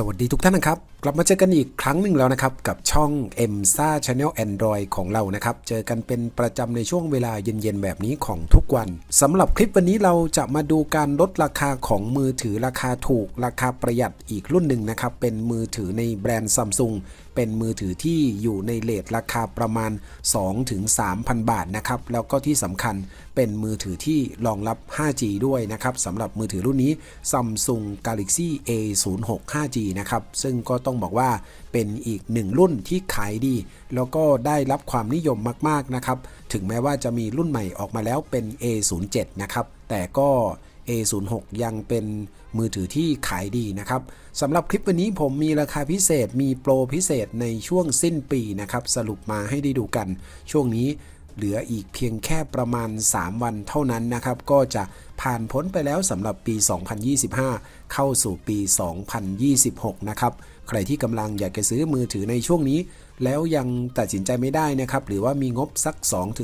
สวัสดีทุกท่านนะครับ กลับมาเจอกันอีกครั้งหนึ่งแล้วนะครับ กับช่อง m s a Channel Android ของเรานะครับ เจอกันเป็นประจำในช่วงเวลาเย็นๆ แบบนี้ของทุกวันสำหรับคลิปวันนี้เราจะมาดูการลดราคาของมือถือราคาถูก ราคาประหยัดอีกรุ่นหนึ่งนะครับ เป็นมือถือในแบรนด์ซัมซุง เป็นมือถือที่อยู่ในเลทราคาประมาณ 2-3,000 บาทนะครับ แล้วก็ที่สำคัญเป็นมือถือที่รองรับ 5G ด้วยนะครับสำหรับมือถือรุ่นนี้ Samsung Galaxy A06 5G นะครับ ซึ่งก็ต้องบอกว่าเป็นอีกหนึ่งรุ่นที่ขายดี แล้วก็ได้รับความนิยมมาก ๆ นะครับ ถึงแม้ว่าจะมีรุ่นใหม่ออกมาแล้วเป็น A07 นะครับ แต่ก็ A06 ยังเป็นมือถือที่ขายดีนะครับสำหรับคลิปวันนี้ผมมีราคาพิเศษมีโปรพิเศษในช่วงสิ้นปีนะครับ สรุปมาให้ได้ดูกัน ช่วงนี้เหลืออีกเพียงแค่ประมาณ 3 วันเท่านั้นนะครับ ก็จะผ่านพ้นไปแล้วสำหรับปี 2025 เข้าสู่ปี 2026 นะครับ ใครที่กำลังอยากจะซื้อมือถือในช่วงนี้ แล้วยังตัดสินใจไม่ได้นะครับ หรือว่ามีงบสัก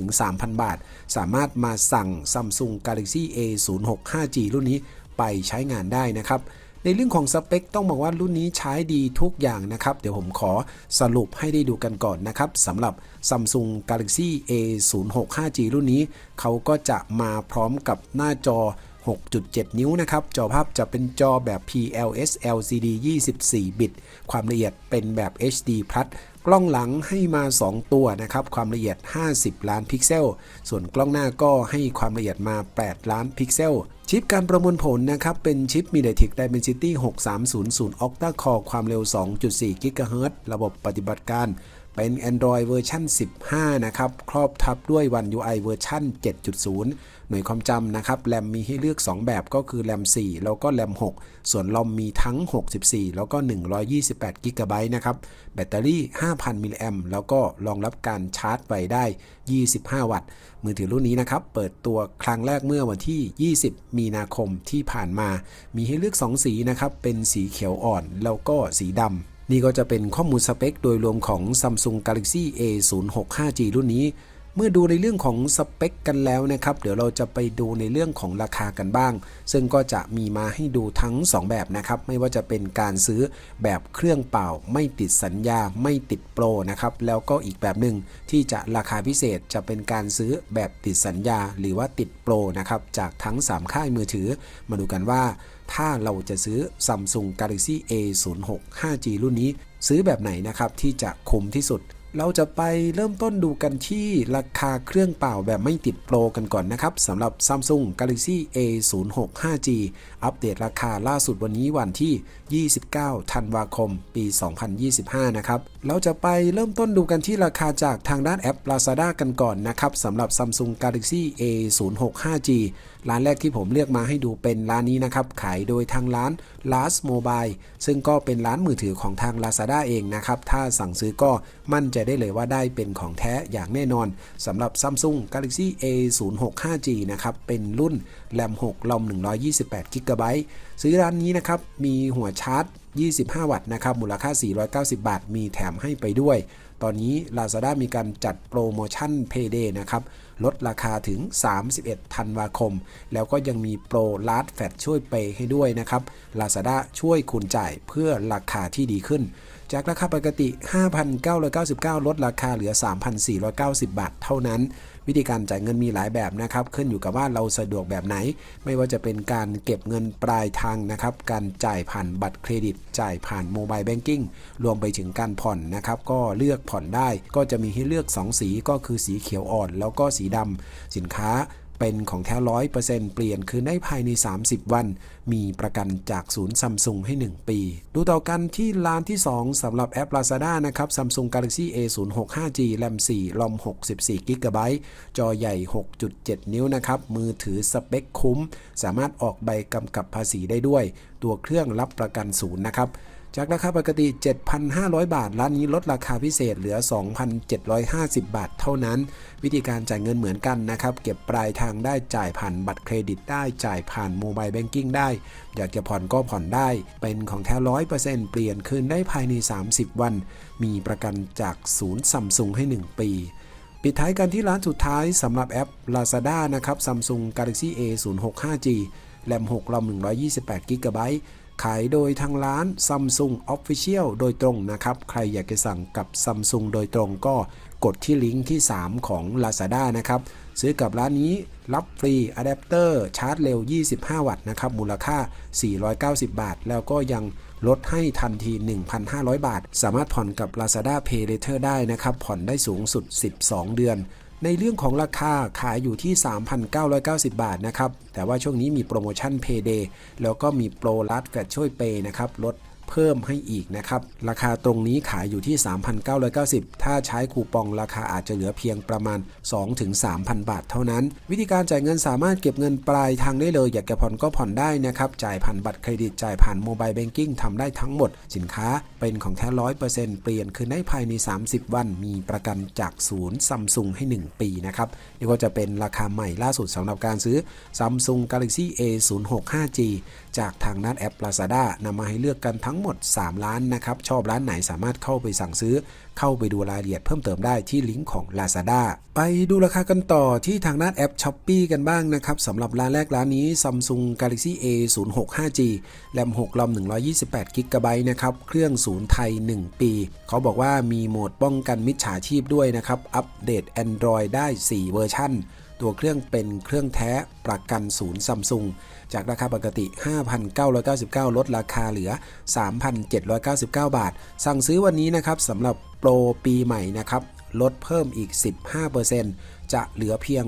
2-3,000 บาท สามารถมาสั่ง Samsung Galaxy A06 5G รุ่นนี้ไปใช้งานได้นะครับ ในเรื่องของสเปคต้องบอกว่ารุ่นนี้ใช้ดีทุกอย่างนะครับ เดี๋ยวผมขอสรุปให้ได้ดูกันก่อนนะครับสำหรับ Samsung Galaxy A06 5G รุ่นนี้ เขาก็จะมาพร้อมกับหน้าจอ 6.7 นิ้วนะครับ จอภาพจะเป็นจอแบบ PLS LCD 24 บิต ความละเอียดเป็นแบบ HD Plus กล้องหลังให้มา 2 ตัวนะครับ ความละเอียด 50 ล้านพิกเซล ส่วนกล้องหน้าก็ให้ความละเอียดมา 8 ล้านพิกเซล ชิปการประมวลผลนะครับ เป็นชิป MediaTek Dimensity 6300 Octa Core ความเร็ว 2.4 GHz ระบบปฏิบัติการ เป็น Android เวอร์ชัน15 นะครับ ครอบทับด้วย One UI เวอร์ชัน7.0 หน่วยความจำนะครับ แรมมีให้เลือก 2 แบบก็คือแรม4 แล้วก็แรม6 ส่วนลอมมีทั้ง 64 แล้วก็ 128 g b นะครับ แบตเตอรี่ 5,000 มิลลิแอมแล้วก็รองรับการชาร์จไฟได้ 25 วัตต์ มือถือรุ่นนี้นะครับ เปิดตัวครั้งแรกเมื่อวันที่ 20 มีนาคมที่ผ่านมา มีให้เลือก 2 สีนะครับ เป็นสีเขียวอ่อนแล้วก็สีดำ นี่ก็จะเป็นข้อมูลสเปคโดยรวมของ Samsung Galaxy A06 5G รุ่นนี้ เมื่อดูในเรื่องของสเปคกันแล้วนะครับ เดี๋ยวเราจะไปดูในเรื่องของราคากันบ้าง ซึ่งก็จะมีมาให้ดูทั้ง 2 แบบนะครับ ไม่ว่าจะเป็นการซื้อแบบเครื่องเปล่า ไม่ติดสัญญา ไม่ติดโปรนะครับ แล้วก็อีกแบบหนึ่งที่จะราคาพิเศษจะเป็นการซื้อแบบติดสัญญา หรือว่าติดโปรนะครับ จากทั้ง 3 ค่ายมือถือ มาดูกันว่า ถ้าเราจะซื้อ Samsung Galaxy A06 5G รุ่นนี้ ซื้อแบบไหนนะครับที่จะคุ้มที่สุด เราจะไปเริ่มต้นดูกันที่ราคาเครื่องเปล่าแบบไม่ติดโปรกันก่อนนะครับสำหรับ Samsung Galaxy A06 5G อัปเดตราคาล่าสุดวันนี้วันที่ 29 ธันวาคม ปี 2025 นะครับ เราจะไปเริ่มต้นดูกันที่ราคาจากทางด้านแอป Lazada กันก่อนนะครับสำหรับ Samsung Galaxy A06 5G ร้านแรกที่ผมเลือกมาให้ดูเป็นร้านนี้นะครับขายโดยทางร้าน Last Mobile ซึ่งก็เป็นร้านมือถือของทาง Lazada เองนะครับถ้าสั่งซื้อก็มั่นใจได้เลยว่าได้เป็นของแท้อย่างแน่นอนสำหรับ Samsung Galaxy A06 5G นะครับเป็นรุ่นแรม6ลอม128 g b ซื้อร้านนี้นะครับมีหัวชาร์จ 25 วัตต์นะครับมูลค่า 490 บาท มีแถมให้ไปด้วย ตอนนี้ Lazada มีการจัดโปรโมชั่น Payday นะครับลดราคาถึง 31 ธันวาคม แล้วก็ยังมีโปรลาร์ดแฟตช่วยเปย์ให้ด้วยนะครับ Lazada ช่วยคุณจ่ายเพื่อราคาที่ดีขึ้น จากราคาปกติ 5,999 ลดราคาเหลือ 3,490 บาทเท่านั้น วิธีการจ่ายเงินมีหลายแบบนะครับ ขึ้นอยู่กับว่าเราสะดวกแบบไหน ไม่ว่าจะเป็นการเก็บเงินปลายทางนะครับ การจ่ายผ่านบัตรเครดิต จ่ายผ่านโมบายแบงกิ้งรวมไปถึงการผ่อนนะครับ ก็เลือกผ่อนได้ ก็จะมีให้เลือก 2 สีก็คือสีเขียวอ่อน แล้วก็สีดำสินค้า เป็นของแท้ร้อยเปอร์เซ็นต์เปลี่ยนคืนได้ภายใน 30 วัน มีประกันจากศูนย์ซัมซุงให้ 1 ปี ดูต่อกันที่ร้านที่ 2สำหรับแอป Lazada นะครับ Samsung Galaxy A06 5G แรม4ลอม64 g b จอใหญ่ 6.7 นิ้วนะครับ มือถือสเปคคุ้ม สามารถออกใบกำกับภาษีได้ด้วย ตัวเครื่องรับประกันศูนย์นะครับ จากราคาปกติ 7,500 บาท ร้านนี้ลดราคาพิเศษเหลือ 2,750 บาทเท่านั้น วิธีการจ่ายเงินเหมือนกันนะครับ เก็บปลายทางได้จ่ายผ่านบัตรเครดิตได้จ่ายผ่านโมบายแบงกิ้งได้ อยากจะผ่อนก็ผ่อนได้ เป็นของแท้ร้อยเปอร์เซ็นต์เปลี่ยนคืนได้ภายใน 30 วัน มีประกันจากศูนย์ซัมซุงให้ 1 ปีปิดท้ายกันที่ร้านสุดท้ายสำหรับแอป Lazada นะครับ Samsung Galaxy A06 5G แรม6ลอม128 g b ขายโดยทางร้าน Samsung Official โดยตรงนะครับ ใครอยากจะสั่งกับ Samsung โดยตรงก็กดที่ลิงก์ที่ 3 ของ Lazada นะครับ ซื้อกับร้านนี้รับฟรีอะแดปเตอร์ชาร์จเร็ว 25 วัตต์นะครับ มูลค่า 490 บาท แล้วก็ยังลดให้ทันที 1,500 บาท สามารถผ่อนกับ Lazada Pay Later ได้นะครับ ผ่อนได้สูงสุด 12 เดือน ในเรื่องของราคาขายอยู่ที่ 3,990 บาทนะครับ แต่ว่าช่วงนี้มีโปรโมชั่น Payday แล้วก็มีโปรลัดแฟลชช่วยเปย์นะครับลด เพิ่มให้อีกนะครับ ราคาตรงนี้ขายอยู่ที่ 3,990 ถ้าใช้คูปองราคาอาจจะเหลือเพียงประมาณ 2-3,000 บาทเท่านั้น วิธีการจ่ายเงินสามารถเก็บเงินปลายทางได้เลย อยากจะผ่อนก็ผ่อนได้นะครับ จ่ายผ่านบัตรเครดิต จ่ายผ่านโมบายแบงกิ้งทำได้ทั้งหมด สินค้าเป็นของแท้ร้อยเปอร์เซ็นต์เปลี่ยนคืนได้ภายใน 30 วัน มีประกันจากศูนย์ซัมซุงให้ 1 ปีนะครับนี่ก็จะเป็นราคาใหม่ล่าสุดสำหรับการซื้อ Samsung Galaxy A 0 6 5G จากทางหน้าแอป Lazada นำมาให้เลือกกันทั้งหมด 3 ร้านนะครับ ชอบร้านไหนสามารถเข้าไปสั่งซื้อ เข้าไปดูรายละเอียดเพิ่มเติมได้ที่ลิงก์ของ Lazada ไปดูราคากันต่อที่ทางหน้าแอป s h อ p e e กันบ้างนะครับสำหรับร้านแรกร้านนี้ Samsung Galaxy A 0 6 5G แรม6ลอม128 g b นะครับ เครื่องศูนย์ไทย 1 ปี เขาบอกว่ามีโหมดป้องกันมิจฉาชีพด้วยนะครับ อัปเดต Android ได้ 4 เวอร์ชันตัวเครื่องเป็นเครื่องแท้ประกันศูนย์ซัมซุงจากราคาปกติ 5,999 ลดราคาเหลือ 3,799 บาท สั่งซื้อวันนี้นะครับสำหรับโปรปีใหม่นะครับลดเพิ่มอีก 15%จะเหลือเพียง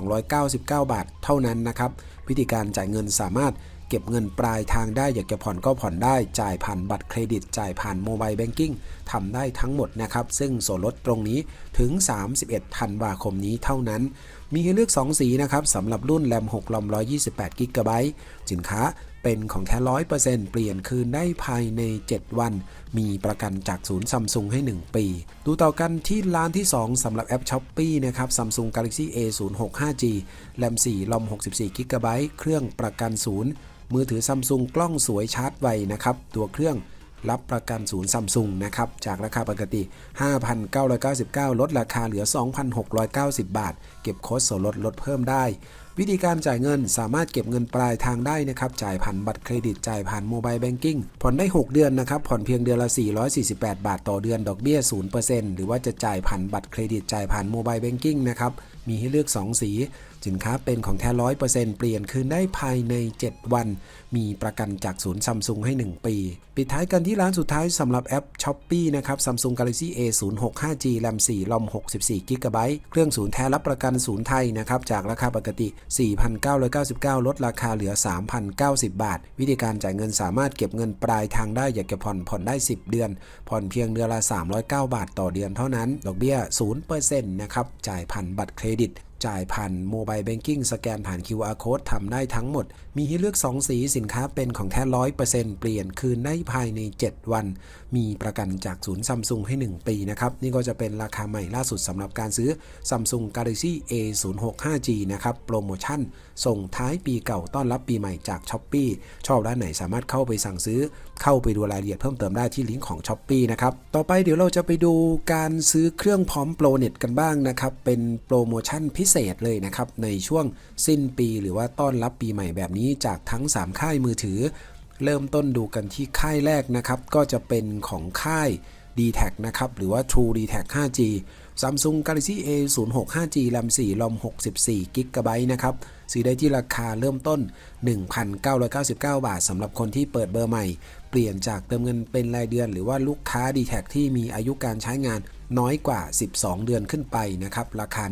3,299 บาทเท่านั้นนะครับ วิธีการจ่ายเงินสามารถ เก็บเงินปลายทางได้ อยากจะผ่อนก็ผ่อนได้ จ่ายผ่านบัตรเครดิต จ่ายผ่านโมบายแบงกิ้งทำได้ทั้งหมดนะครับ ซึ่งส่วนลดตรงนี้ถึง 31ธันวาคมนี้เท่านั้น มีให้เลือก 2 สีนะครับสำหรับรุ่นแรม6ลอม128กิกะไบต์สินค้าเป็นของแท้ร้อยเปอร์เซ็นต์เปลี่ยนคืนได้ภายใน 7 วัน มีประกันจากศูนย์ซัมซุงให้ 1 ปี ดูต่อกันที่ร้านที่ 2สำหรับแอป s h อ p e e นะครับ Samsung Galaxy A 0 6 5G แรม4ลอม64กิกะไบต์เครื่องประกันศูนย์มือถือซัมซุงกล้องสวยชาร์จไวนะครับ ตัวเครื่อง รับประกันศูนย์ซัมซุงนะครับ จากราคาปกติ 5,999 ลดราคาเหลือ 2,690 บาท เก็บโค้ดส่วนลดลดเพิ่มได้ วิธีการจ่ายเงินสามารถเก็บเงินปลายทางได้นะครับ จ่ายผ่านบัตรเครดิต จ่ายผ่านโมบายแบงกิ้ง ผ่อนได้ 6 เดือนนะครับ ผ่อนเพียงเดือนละ 448 บาทต่อเดือน ดอกเบี้ย 0%หรือว่าจะจ่ายผ่านบัตรเครดิต จ่ายผ่านโมบายแบงกิ้งนะครับ มีให้เลือก 2 สี สินค้าเป็นของแท้ร้อยเปอร์เซ็นต์เปลี่ยนคืนได้ภายใน 7 วัน มีประกันจากศูนย์ซัมซุงให้ 1 ปี ปิดท้ายกันที่ร้านสุดท้ายสำหรับแอป s h อ p e e นะครับ Samsung Galaxy A 0 6 5G แรม4ลอม64 g b เครื่องศูนย์แท้รับประกันศูนย์ไทยนะครับจากราคาปกติ 4,999 ลดราคาเหลือ 3,090 บาท วิธีการจ่ายเงินสามารถเก็บเงินปลายทางได้อยากจะผ่อนผ่อนได้ 10 เดือน ผ่อนเพียงเดือนละ 309 บาทต่อเดือนเท่านั้น ดอกเบี้ย0%นะครับจ่ายผ่านบัตรเครดิต จ่ายผ่านโมบายแบงกิ้งสแกนผ่าน QR Code ทำได้ทั้งหมด มีให้เลือก 2 สีสินค้าเป็นของแท้ร้อยเปอร์เซ็นต์เปลี่ยนคืนได้ภายใน 7 วัน มีประกันจากศูนย์ซัมซุงให้ 1 ปีนะครับ นี่ก็จะเป็นราคาใหม่ล่าสุดสำหรับการซื้อ Samsung Galaxy A 0 6 5G นะครับ โปรโมชั่น ส่งท้ายปีเก่าต้อนรับปีใหม่จาก s h อ p e e ชอบร้านไหนสามารถเข้าไปสั่งซื้อ เข้าไปดูรายละเอียดเพิ่มเติมได้ที่ลิงก์ของ s h อ p e e นะครับ ต่อไปเดี๋ยวเราจะไปดูการซื้อเครื่องพร้อมโปรเน็ตกันบ้างนะครับ เป็นโปรโมชั่นพิเศษเลยนะครับ ในช่วงสิ้นปีหรือว่าต้อนรับปีใหม่แบบนี้จากทั้ง 3 ค่ายมือถือ เริ่มต้นดูกันที่ค่ายแรกนะครับ ก็จะเป็นของค่าย d t แทนะครับหรือว่า True d t แท 5G Samsung Galaxy A 0 6 5G แรม4ลอม64 g b นะครับ ซื้อได้ที่ราคาเริ่มต้น 1,999 บาทสำหรับคนที่เปิดเบอร์ใหม่ เปลี่ยนจากเติมเงินเป็นรายเดือน หรือว่าลูกค้า d t แทที่มีอายุการใช้งานน้อยกว่า 12 เดือนขึ้นไปนะครับ ราคา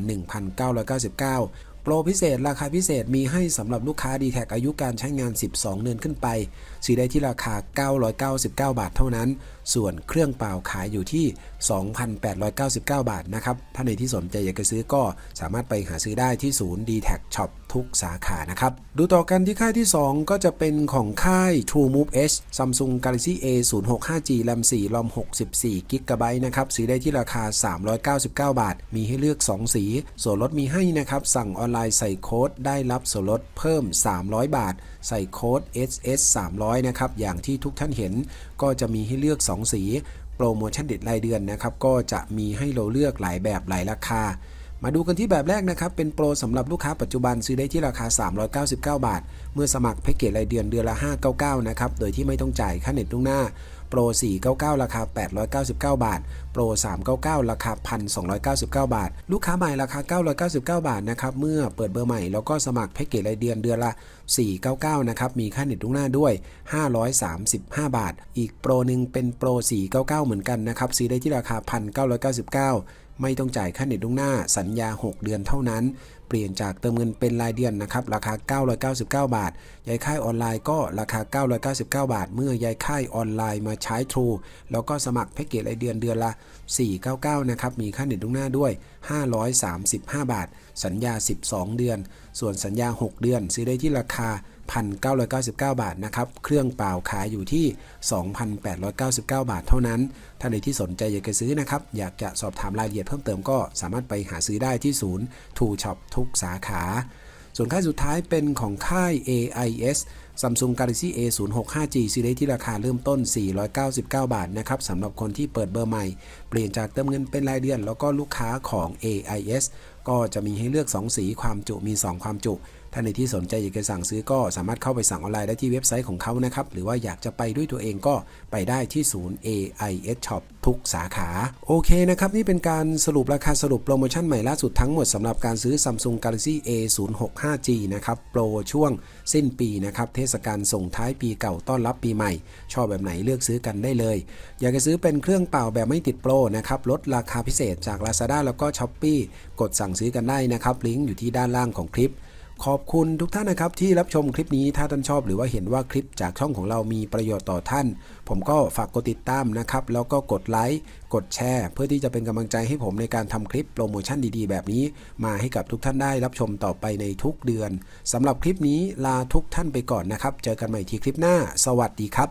1,999 โปรพิเศษ ราคาพิเศษมีให้สำหรับลูกค้า d t แทอายุการใช้งาน 12 เดือนขึ้นไป ซื้อได้ที่ราคา 999 บาทเท่านั้น ส่วนเครื่องเปล่าขายอยู่ที่ 2,899 บาทนะครับ ถ้าในที่สนใจอยากจะซื้อก็สามารถไปหาซื้อได้ที่ศูนย์ d t แท Shop ทุกสาขานะครับ ดูต่อกันที่ค่ายที่ 2 ก็จะเป็นของค่าย True Move H Samsung Galaxy A 0 6 5G แรม4ลอม64 g b นะครับซื้อได้ที่ราคา 399 บาท มีให้เลือก 2 สี ส่วนลดมีให้นะครับ สั่งออนไลน์ใส่โค้ดได้รับส่วนลดเพิ่ม 300 บาท ใส่โค้ด SS 300 นะครับ อย่างที่ทุกท่านเห็นก็จะมีให้เลือก 2สีโปรโมชั่นเด็ดรายเดือนนะครับก็จะมีให้เราเลือกหลายแบบหลายราคา มาดูกันที่แบบแรกนะครับ เป็นโปรสำหรับลูกค้าปัจจุบันซื้อได้ที่ราคา 399 บาท เมื่อสมัครแพ็กเกจรายเดือนเดือนละ 599 นะครับ โดยที่ไม่ต้องจ่ายค่าเน็ตล่วงหน้า โปร 499 ราคา 899 บาท โปร 399 ราคา 1,299 บาท ลูกค้าใหม่ราคา 999 บาทนะครับ เมื่อเปิดเบอร์ใหม่แล้วก็สมัครแพ็กเกจรายเดือนเดือนละ 499 นะครับ มีค่าเน็ตล่วงหน้าด้วย 535 บาท อีกโปรหนึ่งเป็นโปร 499 เหมือนกันนะครับ ซื้อได้ที่ราคา 1,999 ไม่ต้องจ่ายค่าเน็ตล่วงหน้า สัญญา 6 เดือนเท่านั้น เปลี่ยนจากเติมเงินเป็นรายเดือนนะครับราคา 999 บาท ย้ายค่ายออนไลน์ก็ราคา 999 บาท เมื่อย้ายค่ายออนไลน์มาใช้ True แล้วก็สมัครแพ็กเกจรายเดือนเดือนละ 499 นะครับ มีค่าเน็ตล่วงหน้าด้วย 535 บาท สัญญา 12 เดือน ส่วนสัญญา 6 เดือน ซื้อได้ที่ราคา 1,999 บาทนะครับ เครื่องเปล่าขายอยู่ที่ 2,899 บาทเท่านั้น ท่านใดที่สนใจอยากจะซื้อนะครับ อยากจะสอบถามรายละเอียดเพิ่มเติมก็สามารถไปหาซื้อได้ที่ศูนย์ True Shop ทุกสาขา ส่วนค่ายสุดท้ายเป็นของค่าย AIS Samsung Galaxy A 0 6 5G ซีรีส์ที่ราคาเริ่มต้น 499 บาทนะครับสำหรับคนที่เปิดเบอร์ใหม่ เปลี่ยนจากเติมเงินเป็นรายเดือน แล้วก็ลูกค้าของ AIS ก็จะมีให้เลือก 2 สีความจุมี 2 ความจุ ท่านในที่สนใจอยากจะสั่งซื้อก็สามารถเข้าไปสั่งออนไลน์ได้ที่เว็บไซต์ของเขานะครับ หรือว่าอยากจะไปด้วยตัวเองก็ไปได้ที่ศูนย์ AIS Shop ทุกสาขา โอเคนะครับ นี่เป็นการสรุปราคาสรุปโปรโมชั่นใหม่ล่าสุดทั้งหมดสำหรับการซื้อ Samsung Galaxy A 0 6 5G นะครับ โปรช่วงสิ้นปีนะครับ เทศกาลส่งท้ายปีเก่าต้อนรับปีใหม่ ชอบแบบไหนเลือกซื้อกันได้เลย อยากจะซื้อเป็นเครื่องเป่าแบบไม่ติดโปรนะครับลดราคาพิเศษจาก Lazada แล้วก็ Shopee กดสั่งซื้อกันได้นะครับลิงก์อยู่ที่ด้านล่างของคลิป ขอบคุณทุกท่านนะครับที่รับชมคลิปนี้ถ้าท่านชอบหรือว่าเห็นว่าคลิปจากช่องของเรามีประโยชน์ต่อท่าน ผมก็ฝากกดติดตามนะครับ แล้วก็กดไลค์กดแชร์ เพื่อที่จะเป็นกำลังใจให้ผมในการทำคลิปโปรโมชั่นดีๆ แบบนี้ มาให้กับทุกท่านได้รับชมต่อไปในทุกเดือนสำหรับคลิปนี้ลาทุกท่านไปก่อนนะครับ เจอกันใหม่ทีคลิปหน้า สวัสดีครับ